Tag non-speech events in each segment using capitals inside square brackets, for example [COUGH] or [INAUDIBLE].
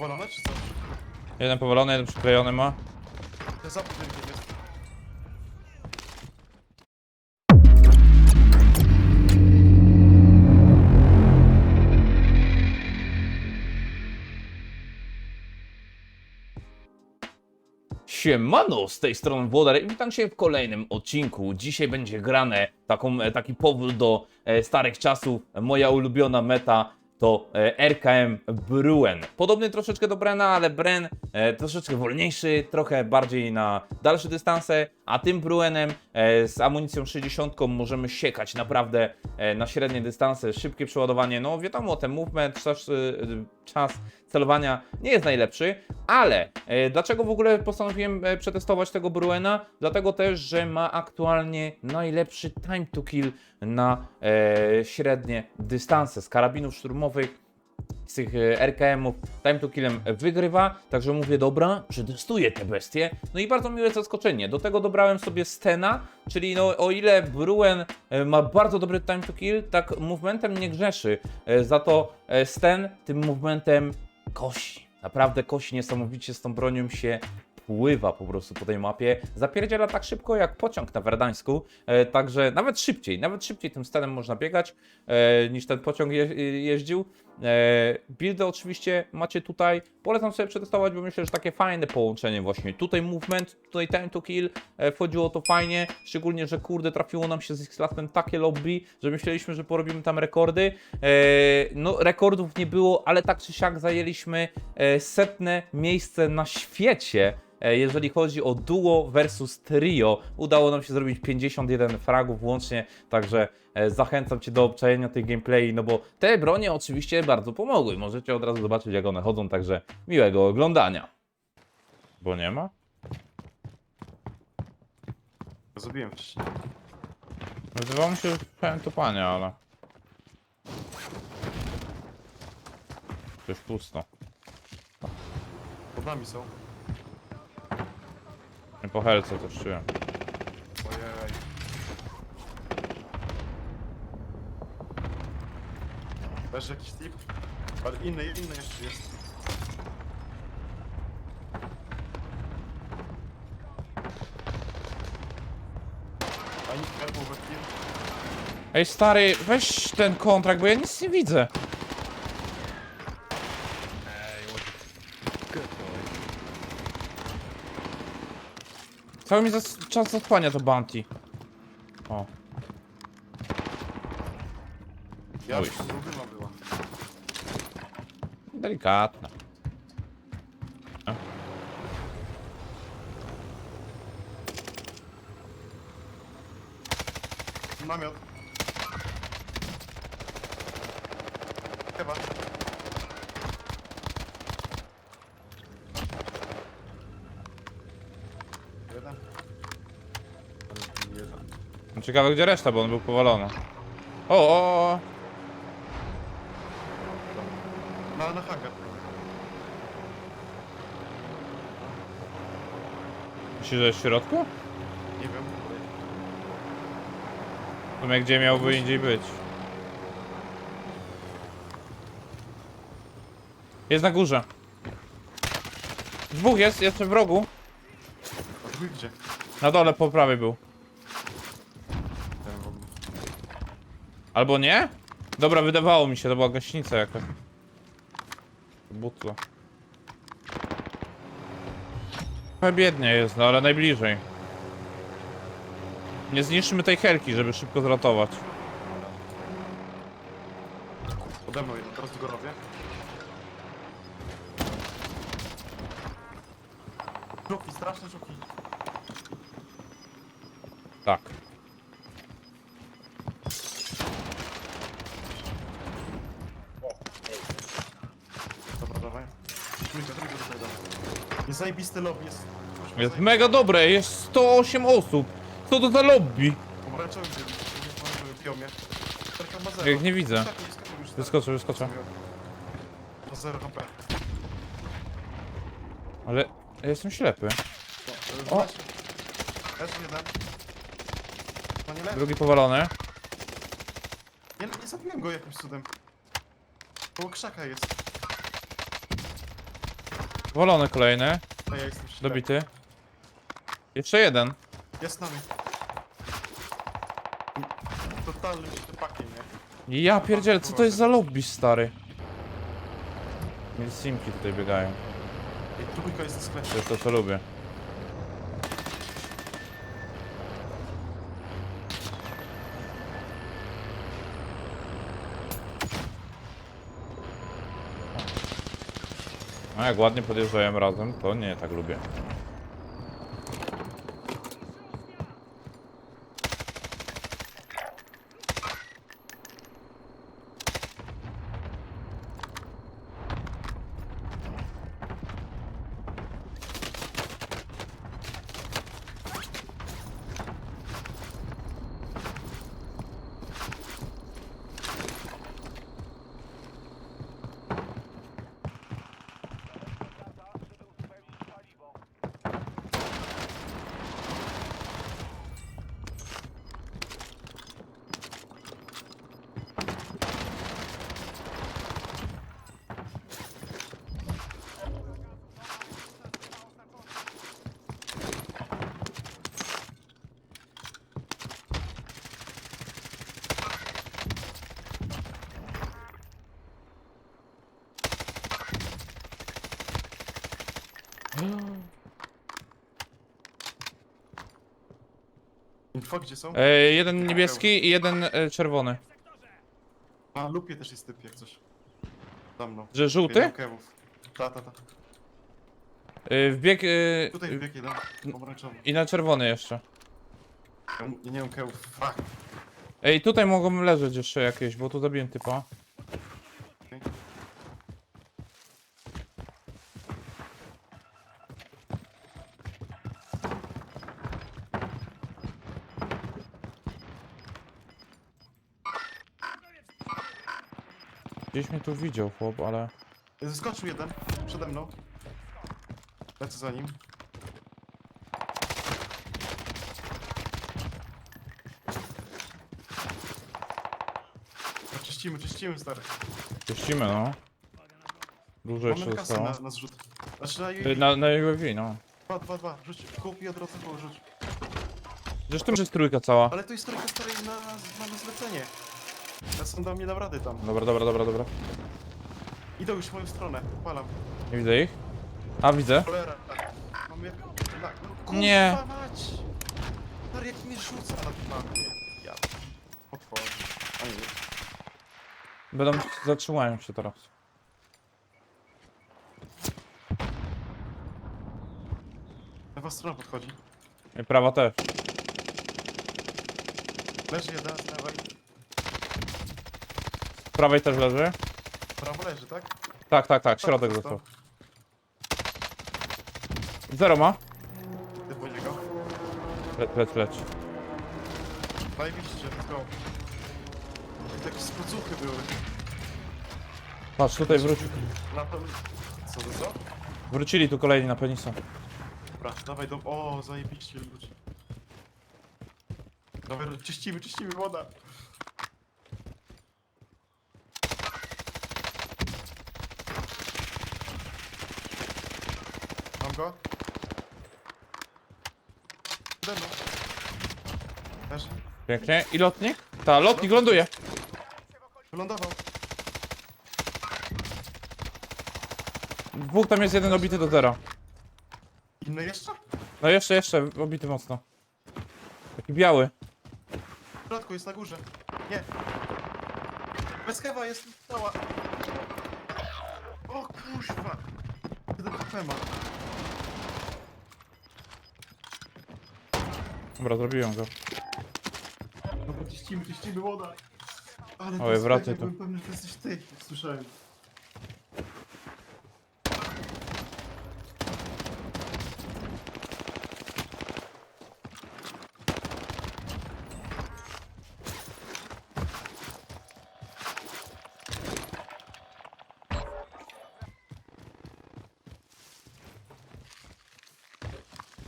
Powalone czy co? Jeden powalony, jeden przyklejony ma. To za budynkiem jest. Siemano, z tej strony Włodar i witam Cię w kolejnym odcinku. Dzisiaj będzie grane taką, e, taki powrót do e, starych czasów. Moja ulubiona meta to e, RKM Bruen. Podobny troszeczkę do Brena, ale Bren e, troszeczkę wolniejszy, trochę bardziej na dalsze dystanse, a tym Bruenem e, z amunicją 60 możemy siekać naprawdę e, na średnie dystanse, szybkie przeładowanie. No wiadomo, ten movement, czas, e, czas celowania nie jest najlepszy, ale dlaczego w ogóle postanowiłem przetestować tego Bruena? Dlatego też, że ma aktualnie najlepszy time to kill na średnie dystanse z karabinów szturmowych. Z tych e, RKM-ów time to killem wygrywa, także mówię, dobra, przetestuję te bestie. No i bardzo miłe zaskoczenie. Do tego dobrałem sobie Stena, czyli no o ile Bruen e, ma bardzo dobry time to kill, tak movementem nie grzeszy. E, Za to Sten tym movementem kosi. Naprawdę kosi niesamowicie z tą bronią się pływa po prostu po tej mapie. Zapierdziela tak szybko jak pociąg na Werdańsku, e, także nawet szybciej, nawet szybciej tym stanem można biegać e, niż ten pociąg je, jeździł. E, buildy oczywiście macie tutaj, polecam sobie przetestować, bo myślę, że takie fajne połączenie właśnie. Tutaj movement, tutaj time to kill, e, wchodziło to fajnie, szczególnie, że kurde trafiło nam się z X-Lastem takie lobby, że myśleliśmy, że porobimy tam rekordy. E, no rekordów nie było, ale tak czy siak zajęliśmy setne miejsce na świecie. Jeżeli chodzi o duo versus trio, udało nam się zrobić 51 fragów łącznie, także zachęcam Cię do obczajenia tej gameplay, no bo te bronie oczywiście bardzo pomogły. Możecie od razu zobaczyć jak one chodzą, także miłego oglądania. Bo nie ma? Zrobiłem wcześniej. Nazywało mi się pełen topania, ale... Już pusto. Pod nami są. Nie po helce też czułem. Ojej. Leży jakiś tip? Ale inny, inny jeszcze jest. We. Ej stary, weź ten kontrakt, bo ja nic nie widzę. Cały mi zas- czas zasłania to bounty. O, Ja Oj. już drużyna była. delikatna. Namiot. Chyba. Jeden. Jeden. Ciekawe gdzie reszta, bo on był powalony. O, o, o. Na, na hangar. Myślisz, że w środku? Nie wiem. W sumie gdzie miałby indziej być? Jest na górze. Dwóch jest, jeszcze w rogu. Gdzie? Na dole po prawej był. Ten w ogóle. Albo nie? Dobra, wydawało mi się, to była gaśnica jakaś. Butla. Trochę biednie jest, no ale najbliżej. Nie zniszczymy tej helki, żeby szybko zratować. Ode mną jeden, teraz go robię. Żuki, straszne żuki. Tak. Dobra, dawaj. Trójkę, trójkę do tego. Jest zajebisty lobby, jest... Jest mega dobre, jest 108 osób. Co to za lobby? Pomarańczowy był, w piomie. Tylko ma zero. Jak nie widzę. Wyskakuj, wyskakuj już, tak. Wyskoczę, wyskoczę. Ma zero HP. Ale ja jestem ślepy. O! O! Leży jeden. No nie leży. Drugi powalony. Nie, nie zabiłem go jakimś cudem. Koło krzaka jest. Wolony kolejny. A ja jestem źle. Dobity. Jeszcze jeden. Jest z nami. Totalnym szczepakiem, nie? Ja pierdzielę, co to jest za lobby, stary? Milsimki tutaj biegają. Ej, trójka jest w sklepie. To jest to, co lubię. A jak ładnie podjeżdżają razem, to nie tak lubię. Info gdzie są? E, jeden niebieski i jeden e, czerwony. A, lupie też jest typ jak coś. Za mną. Że żółty? Jeden kewów. Ta, ta, ta. E, wbieg e, Tutaj wbieg jeden. Pomarańczowy. i na czerwony jeszcze. Ja, nie mam kewów. Fuck. Ej, tutaj mogą leżeć jeszcze jakieś, bo tu zabiłem typa. Tu widział chłop, ale... Zeskoczył jeden. Przede mną. Lecę za nim. Czyścimy, czyścimy stary. Czyścimy, no. Dużo jeszcze Mamy kasę zostało. na, na zrzut. Znaczy na, Y, Na, na UAV, no. Dwa, dwa, dwa. Rzuć. Kup i od razu było rzuć. Zresztą jest trójka cała. Ale to jest trójka stary na, na, na zlecenie. Ja sam dam nie dam rady tam. Dobra, dobra, dobra, dobra. Idą już w moją stronę. Palam. Nie widzę ich. A, widzę. Cholera. tak. Mam jak... No, kurwa Nie. mać. Stary jak mnie rzuca na tym mapie. Ja... Odchodzi. A nie. Będą zatrzymają się teraz. Lewa strona podchodzi. I prawa też. Leży jeden z lewej. Z prawej też leży. Prawo leży, tak? Tak, tak, tak, środek został. Zero ma. Po niego. Leć, leć, leć. Zajebiście, let's go. I takie spocuchy były. Patrz, tutaj wróci. Na to... Co to co? Wrócili tu kolejni na penisa. Dobra, dawaj do... O, zajebiście ludzi. Dawaj, czyścimy, czyścimy, woda. Go? Demo. Leży. Pięknie. I lotnik? Ta, lotnik ląduje. Wylądował. Dwóch tam jest jeden obity do zera. Inny jeszcze? No jeszcze, jeszcze, obity mocno. Taki biały. W środku, jest na górze. Nie. Bez jest cała. O kuźwa. Jeden ma. Dobra, zrobiłem go. Dobra, czyścimy, czyścimy woda. Ale Oj, wracaj fajnie, tu. Byłem pewny, że to jesteś ty, słyszałem.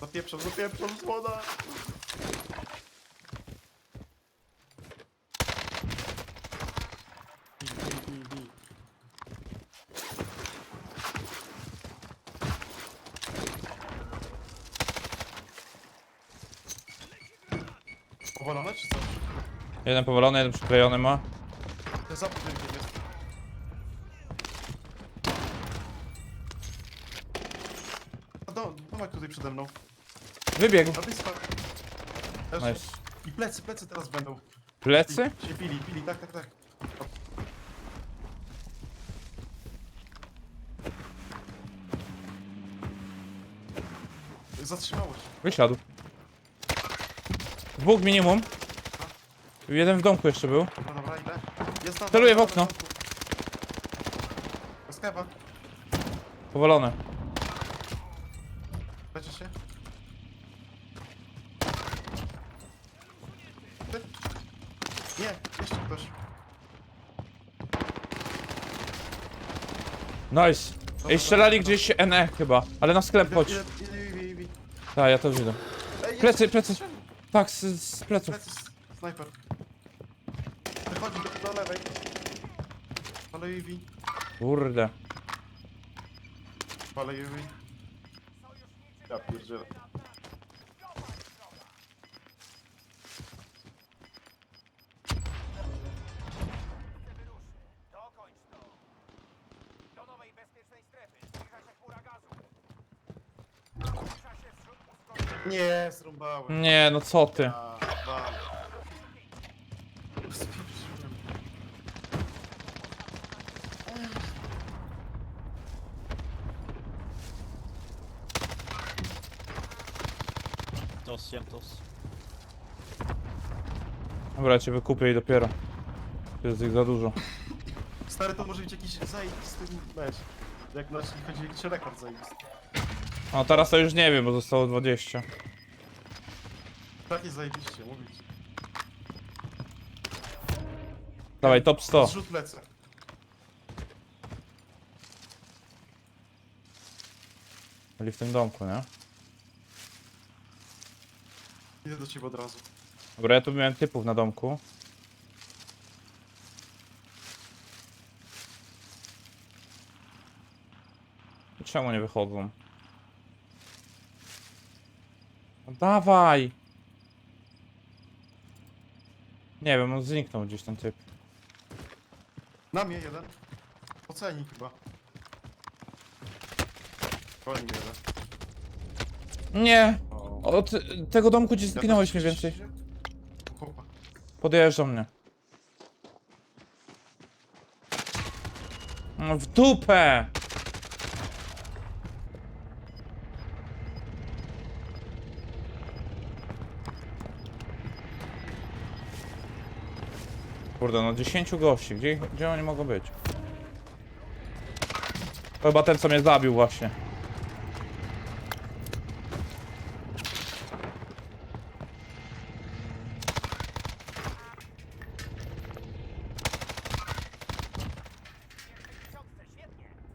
Zapieprzam, zapieprzam woda. Bij, bij, bij, bij. Powalone czy co? Jeden powalony, jeden przyklejony ma. To za budynkiem jest. A domek tutaj przede mną. Wybiegł. Na blisko. Też. Nice. I plecy, plecy teraz będą. Plecy? Się pili, pili, tak, tak, tak. Zatrzymało się. Wysiadł. Dwóch minimum. Jeden w domku jeszcze był. Dobra, dobra, ile? Jest tam. Celuję w okno. kewa. Powalony. Leczysz się? Ty? Nie, jeszcze ktoś. Nice. Ej, strzelali gdzieś NE chyba, ale na sklep chodź. Ile, ile, ile, ile, ile. Tak, ja to widzę. Ej, Plecy, jeszcze- plecy. Tak, z, z pleców. Plecy, snajper. Wychodzi do, do lewej. Ale UV. Kurde. Ale UV. Ja pierdzielę. Dokończ to! Do nowej bezpiecznej strefy. Zbliża się chmura gazu. Zbliża się zrzut uszkodzony. Nie, zrąbałem. Nie, no co ty. Ciemtos. Dobra, ja cię wykupię i dopiero. To jest ich za dużo. Stary, to może być jakiś zajebisty mecz. Jak na jeśli chodzi o jakiś rekord zajebisty. No teraz to już nie wiem, bo zostało 20. Takie zajebiście, mówić. Dawaj, top 100. Zrzut lecę. Byli w tym domku, nie? Idę do ciebie od razu. Dobra, ja tu miałem typów na domku. I Czemu nie wychodzą? No dawaj! Nie wiem, on zniknął gdzieś ten typ. Na mnie jeden. Oceni chyba. Koni mnie jeden. Nie! Od tego domku gdzie zginąłeś mniej więcej. Chłopa. Podjeżdża mnie. No W dupę! Kurde, no 10 gości. Gdzie, gdzie oni mogą być? Chyba ten, co mnie zabił właśnie.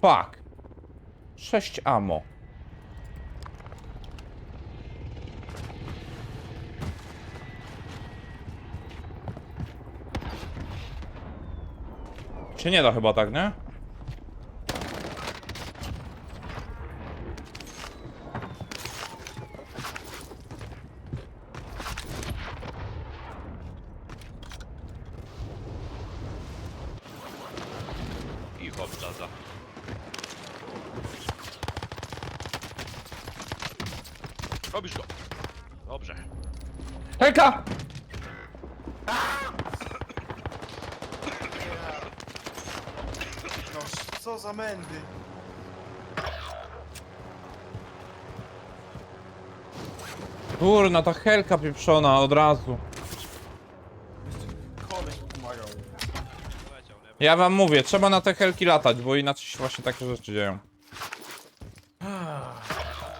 Fuck. 6 ammo. Się nie da chyba tak, nie? Co za mędy. Kurna, ta helka pieprzona od razu. Koleś pomagał. Ja wam mówię, trzeba na te helki latać, bo inaczej się właśnie takie rzeczy dzieją.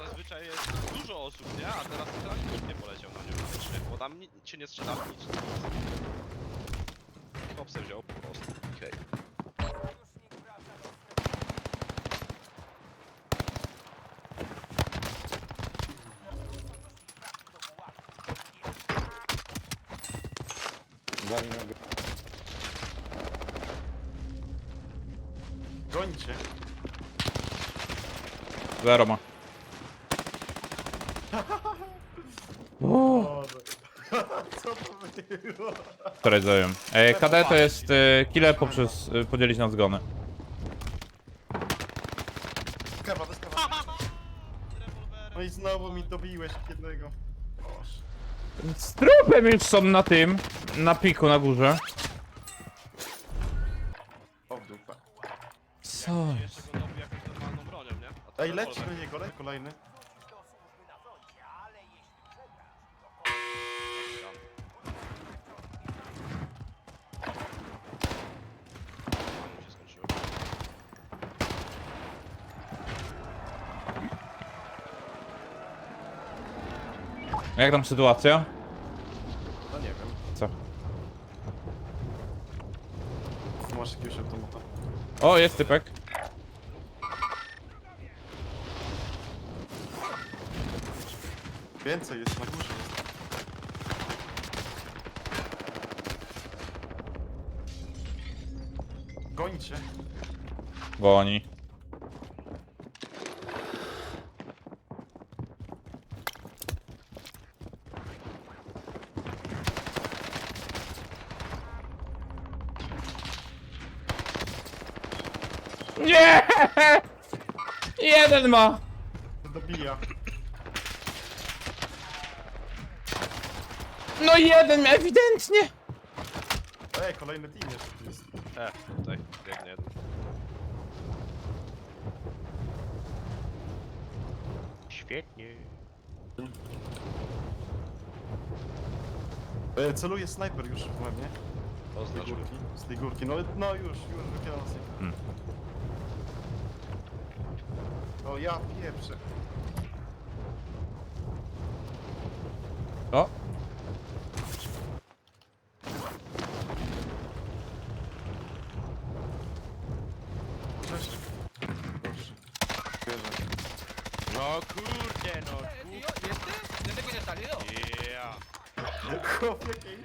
Zazwyczaj jest dużo osób, nie? A teraz nikt nie poleciał na nią bo tam ni- cię nie strzela nic. Chłop se wziął po prostu. Okej. Sojusznik wraca do strefy. Gońcie. Zero ma. Boże. Co to było? Wczoraj. E, KD to jest e, killer poprzez e, podzielić na zgony. Kawa, bez kawa. No i znowu mi dobiłeś jednego. Boże. Z trupem już są na tym, na piku na górze. Kolejny. Jak tam sytuacja? No nie wiem. Co? Masz jakiegoś automata. O, jest typek. Więcej jest na górze. Jest. Gonicie. Goni. Nie! [LAUGHS] Jeden ma! Dobija. No jeden ewidentnie! Ej, kolejny team jeszcze tu jest. E, tutaj, biegnie jeden. Świetnie. E, celuje snajper już we mnie. Z tej Oznacz górki. Z tej górki. No, no już, już wychylam się. Hmm. O ja pieprzę. O! Cześć. Proszę. Bierze. No kurde, no ¿Viste? ¿Ya te quieres salido? kurde. Yeah. Chłop jakiej.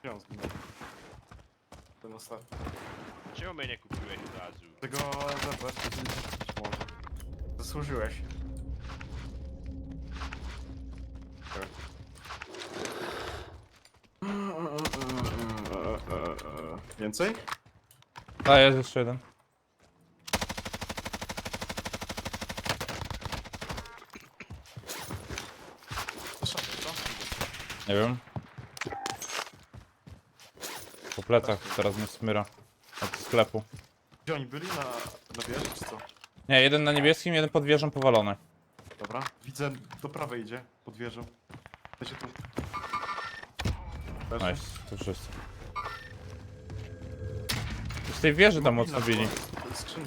Gdzie on zginął? Ten ostatni. Czemu mnie nie kupiłeś od razu? Tego zebrać, to być może. Zasłużyłeś. Więcej? A, jest jeszcze jeden. To szafy, co? Nie wiem. Po plecach teraz mnie smyra. Od sklepu. Gdzie oni byli? Na, na wieży, czy co? Nie, jeden na niebieskim, jeden pod wieżą powalony. Dobra. Widzę, do prawej idzie, pod wieżą. Wiecie tu. Leży. Nice, to wszyscy. Z tej wieży tam Mobilna odstawili.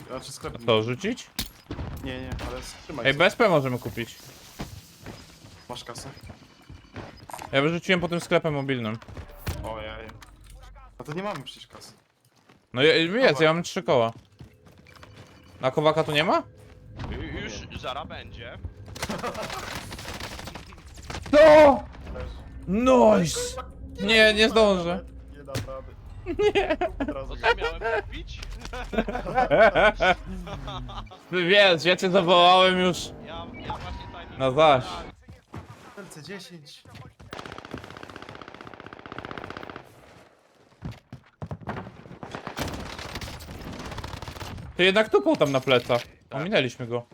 znaczy sklep. To rzucić? Nie, nie, ale trzymaj. Ej, się. BSP możemy kupić. Masz kasę? Ja wyrzuciłem po tym sklepem mobilnym. Ojej. A to nie mamy przecież kasy. No je- jest, ja mam trzy koła. A kowaka tu nie ma? Ju- Już zara będzie. To! Leży. Nice! Nie, nie zdążę. Nie dam rady. Nie. Od razu To co miałem kupić? Wiesz, ja cię zawołałem już Ja, ja właśnie timing... na zaś. LC10. Ty jednak tupał tam na plecach. Ominęliśmy go.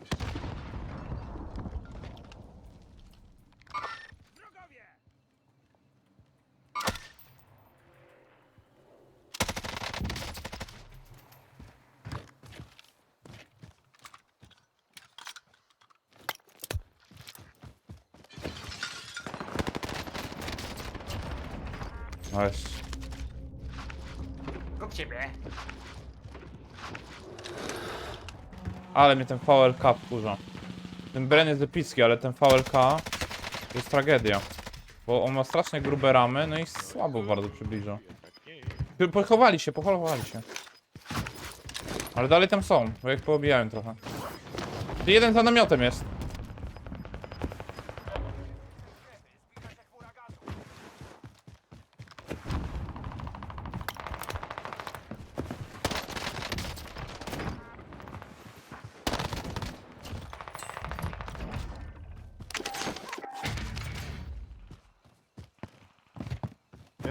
Nice. Kup ciebie. Ale mnie ten VLK wkurza. Ten Bren jest epicki, ale ten VLK jest tragedia. Bo on ma strasznie grube ramy, no i słabo bardzo przybliża. Pochowali się, pochowali się. Ale dalej tam są, bo jak poobijałem trochę. Jeden za namiotem jest.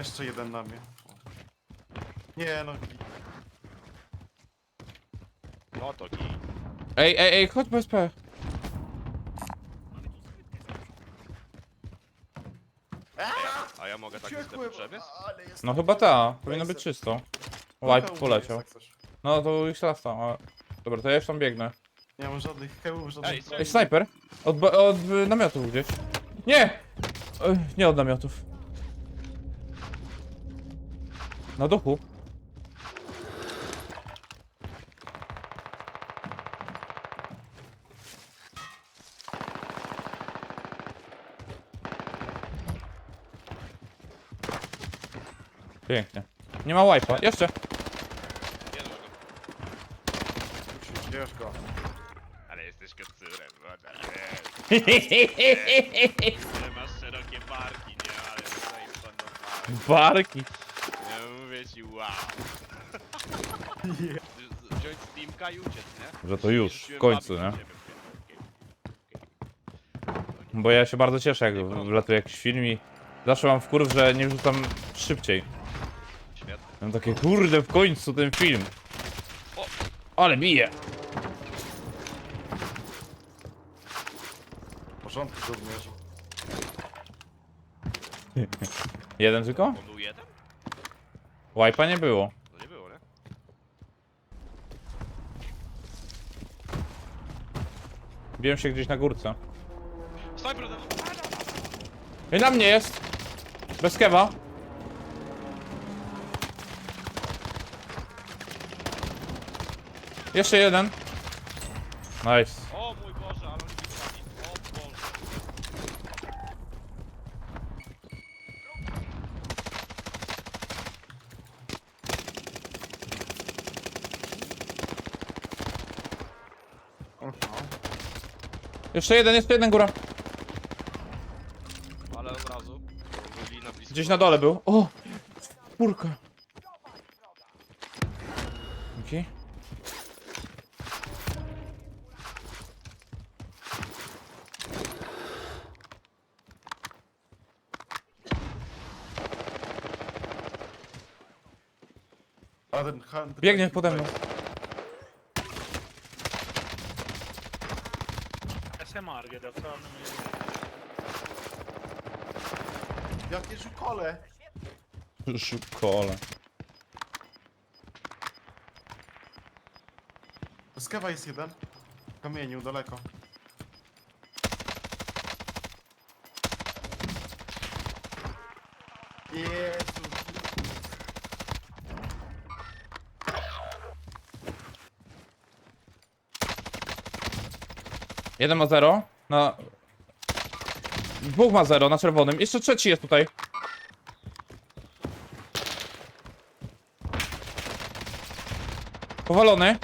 Jeszcze jeden na mnie. Nie no, No to kij. Ej, ej, ej, chodź BSP. A ja mogę tak ale jest... No chyba ta, powinno być czysto. Wipe poleciał. No to ich lasta, ale... Dobra, to ja już tam biegnę. Nie mam żadnych hełów, żadnych... Ej, Ej, snajper? Od, ba- od y, namiotów gdzieś. Nie! Ej, nie od namiotów. Na duchu. Pięknie. Nie ma wipe'a. Jeszcze. Nie. Ciężko. Ale jesteś kocurem, woda, [LAUGHS] nie. masz szerokie barki, nie? Ale tutaj pan Barki. Ja mówię ci, wow. Z- I uciec, nie? Że to już, w końcu, nie? Bo ja się bardzo cieszę, jak wlatuje jakiś film i zawsze mam wkurw, że nie wrzucam szybciej. Świetnie. Mam takie, kurde, w końcu ten film. O, ale bije. W porządku, żołnierzu. Jeden tylko? On był jeden? Wipe'a nie było. No nie było, nie? Biłem się gdzieś na górce. Sniper! I na mnie jest! Bez kewa. Jeszcze jeden. Nice. O mój Boże, ale oni. O Boże. Jeszcze jeden, jeszcze jeden góra. Ale od razu. Byli na blisko. Gdzieś na dole był. O! Kurka. Dzięki. A ten hand... Biegnie pode mną. Olun. Jakie żukole! Szukole. Z kewa jest jeden. W kamieniu, daleko. Jezu. Jeden ma zero. Na... Dwóch ma zero na czerwonym. Jeszcze trzeci jest tutaj. Powalony.